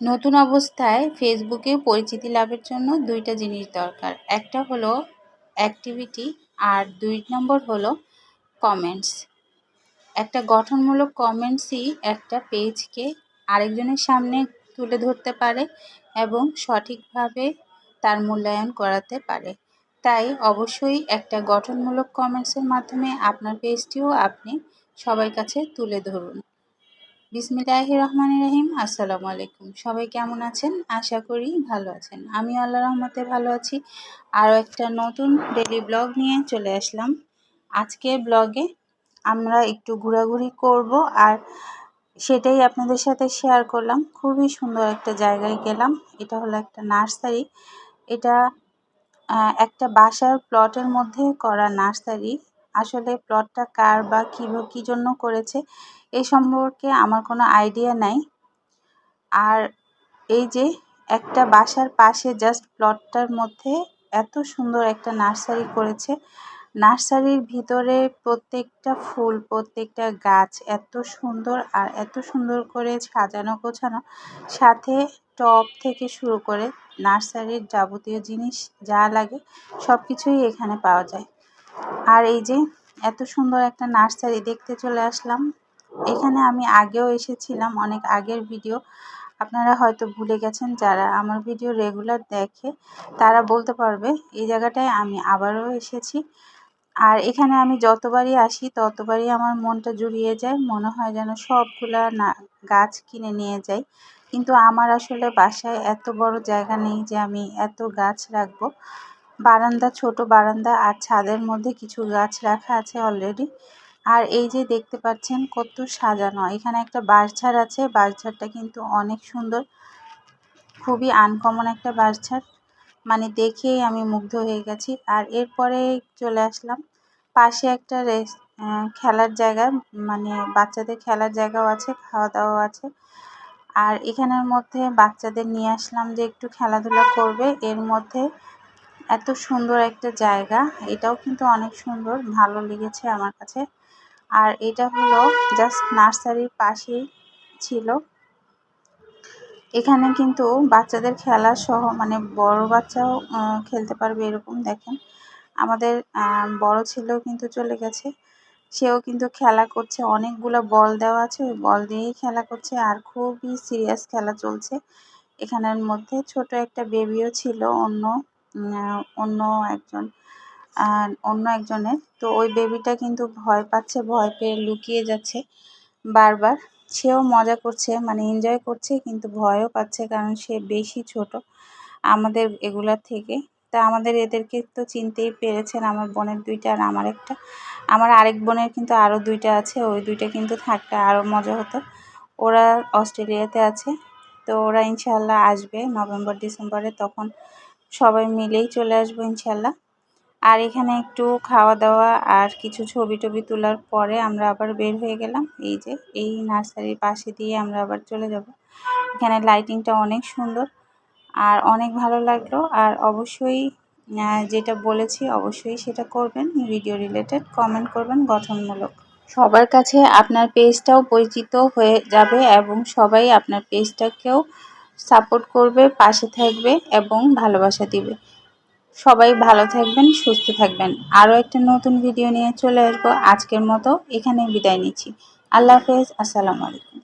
নতুন অবস্থায় ফেসবুকে পরিচিতি লাভের জন্য দুইটা জিনিস দরকার। একটা হলো অ্যাক্টিভিটি আর দুই নম্বর হলো কমেন্টস একটা গঠনমূলক কমেন্টসই একটা পেজকে আরেকজনের সামনে তুলে ধরতে পারে এবং সঠিকভাবে তার মূল্যায়ন করাতে পারে। তাই অবশ্যই একটা গঠনমূলক কমেন্টসের মাধ্যমে আপনার পেজটিও আপনি সবার কাছে তুলে ধরুন। বিসমিল্লাহ রহমান রহিম, আসসালামু আলাইকুম। সবাই কেমন আছেন? আশা করি ভালো আছেন। আমি আল্লাহ রহমতে ভালো আছি। আরও একটা নতুন ডেলি ব্লগ নিয়ে চলে আসলাম। আজকের ব্লগে আমরা একটু ঘোরাঘুরি করব আর সেটাই আপনাদের সাথে শেয়ার করলাম। খুবই সুন্দর একটা জায়গায় গেলাম। এটা হলো একটা নার্সারি। এটা একটা বাসার প্লটের মধ্যে করা নার্সারি। আসলে প্লটটা কার বা কী কী জন্য করেছে এই সম্পর্কে আমার কোনো আইডিয়া নাই। আর এই যে একটা বাসার পাশে জাস্ট প্লটটার মধ্যে এত সুন্দর একটা নার্সারি করেছে, নার্সারির ভিতরে প্রত্যেকটা ফুল, প্রত্যেকটা গাছ এত সুন্দর আর এত সুন্দর করে সাজানো গোছানো, সাথে টব থেকে শুরু করে নার্সারির যাবতীয় জিনিস যা লাগে সব কিছুই এখানে পাওয়া যায়। আর এই যে এত সুন্দর একটা নার্সারি দেখতে চলে আসলাম। এখানে আমি আগেও এসেছিলাম অনেক আগের ভিডিও। আপনারা হয়তো ভুলে গেছেন, যারা আমার ভিডিও রেগুলার দেখে তারা বলতে পারবে, এই জায়গাটায় আমি আবারও এসেছি। আর এখানে আমি যতবারই আসি, ততবারই আমার মনটা জুড়িয়ে যায়, মনে হয় যেন সবগুলা না, গাছ কিনে নিয়ে যাই। কিন্তু আমার আসলে বাসায় এত বড় জায়গা নেই যে আমি এত গাছ রাখব। বারান্দা, ছোট বারান্দা আর ছাদের মধ্যে কিছু গাছ রাখা আছে অলরেডি আর এই যে দেখতে পাচ্ছেন কত সাজানো। এখানে একটা বাঁশঝাড় আছে। বাঁশঝাড়টা কিন্তু অনেক সুন্দর। খুবই আনকমন একটা বাঁশঝাড়। মানে দেখেই আমি মুগ্ধ হয়ে গেছি। আর এরপরে চলে আসলাম। পাশে একটা রেস খেলার জায়গা। মানে বাচ্চাদের খেলার জায়গাও আছে খাওয়া দাওয়াও আছে। আর এখানের মধ্যে বাচ্চাদের নিয়ে আসলাম যে একটু খেলাধুলা করবে। এর মধ্যে এত সুন্দর একটা জায়গা। এটাও কিন্তু অনেক সুন্দর, ভালো লেগেছে আমার কাছে। আর এটা হলো জাস্ট নার্সারির পাশেই ছিল। এখানে কিন্তু বাচ্চাদের খেলা সহ মানে বড় বাচ্চাও খেলতে পারবে এরকম দেখেন। আমাদের বড় ছেলেও কিন্তু চলে গেছে। সেও কিন্তু খেলা করছে। অনেকগুলো বল দেওয়া আছে। ওই বল দিয়েই খেলা করছে। আর খুবই সিরিয়াস খেলা চলছে। এখানের মধ্যে ছোট একটা বেবিও ছিল, অন্য অন্য একজন অন্য একজনের। তো ওই বেবিটা কিন্তু ভয় পাচ্ছে, ভয় পেয়ে লুকিয়ে যাচ্ছে বারবার। সেও মজা করছে মানে এনজয় করছে, কিন্তু ভয়ও পাচ্ছে কারণ সে বেশি ছোট আমাদের এগুলার থেকে। তা আমাদের এদেরকে তো চিনতেই পেরেছেন, আমার বোনের দুইটা আর আমার একটা। আমার আরেক বোনের কিন্তু আরও দুইটা আছে, ওই দুইটা কিন্তু থাকতে আরও মজা হতো। ওরা অস্ট্রেলিয়াতে আছে, তো ওরা ইনশাল্লাহ আসবে নভেম্বর, ডিসেম্বরে, তখন সবাই মিলেই চলে আসব ইনশাল্লাহ। আর এখানে একটু খাওয়া দাওয়া আর কিছু ছবি টবি তোলার পরে আমরা আবার বের হয়ে গেলাম। এই যে, এই নার্সারির পাশে দিয়ে আমরা আবার চলে যাব। এখানে লাইটিংটা অনেক সুন্দর আর অনেক ভালো লাগল। আর অবশ্যই যেটা বলেছি অবশ্যই সেটা করবেন। ভিডিও রিলেটেড কমেন্ট করবেন, গঠনমূলক। সবার কাছে আপনার পেজটাও পরিচিত হয়ে যাবে এবং সবাই আপনার পেজটাকেও সাপোর্ট করবে, পাশে থাকবে এবং ভালোবাসা দিবে। সবাই ভালো থাকবেন, সুস্থ থাকবেন। আরও একটা নতুন ভিডিও নিয়ে চলে আসব। আজকের মতো এখানে বিদায় নিচ্ছি। আল্লাহ হাফেজ, আসসালামু আলাইকুম।